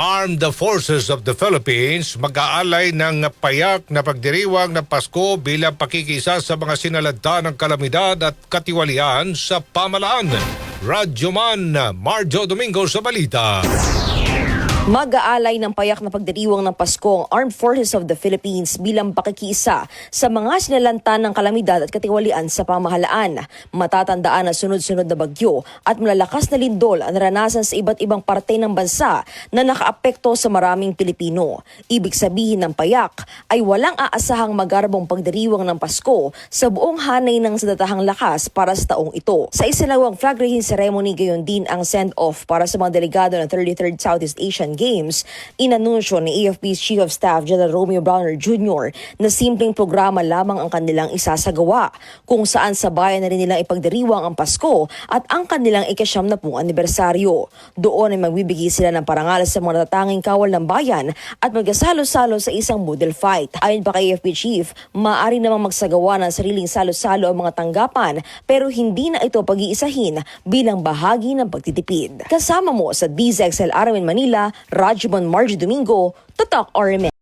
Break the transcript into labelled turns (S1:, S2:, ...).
S1: Armed Forces of the Philippines mag-aalay ng payak na pagdiriwang ng Pasko bilang pakikisa sa mga sinalanta ng kalamidad at katiwalian sa pamalaan. Radyoman Marjo Domingo sa Balita.
S2: Mag-aalay ng payak na pagdiriwang ng Pasko ang Armed Forces of the Philippines bilang pakikiisa sa mga sinalantan ng kalamidad at katiwalian sa pamahalaan. Matatandaan na sunod-sunod na bagyo at malalakas na lindol ang naranasan sa iba't ibang parte ng bansa na nakaapekto sa maraming Pilipino. Ibig sabihin ng payak ay walang aasahang magarbong pagdiriwang ng Pasko sa buong hanay ng sadatahang lakas para sa taong ito. Sa isinagawang flag raising ceremony gayon din ang send-off para sa mga delegado ng 33rd Southeast Asian Games, inanunsyo ni AFP's Chief of Staff General Romeo Browner Jr. na simpleng programa lamang ang kanilang isasagawa, kung saan sa bayan na rin nilang ipagdiriwang ang Pasko at ang kanilang ikasyam na pong anibersaryo. Doon ay magbibigay sila ng parangal sa mga natatanging kawal ng bayan at magkasalo-salo sa isang model fight. Ayon pa kay AFP Chief, maaari namang magsagawa ng sariling salo-salo ang mga tanggapan pero hindi na ito pag-iisahin bilang bahagi ng pagtitipid. Kasama mo sa DZXL Aramin Manila, Rajman Margie Domingo, Tatak RMN.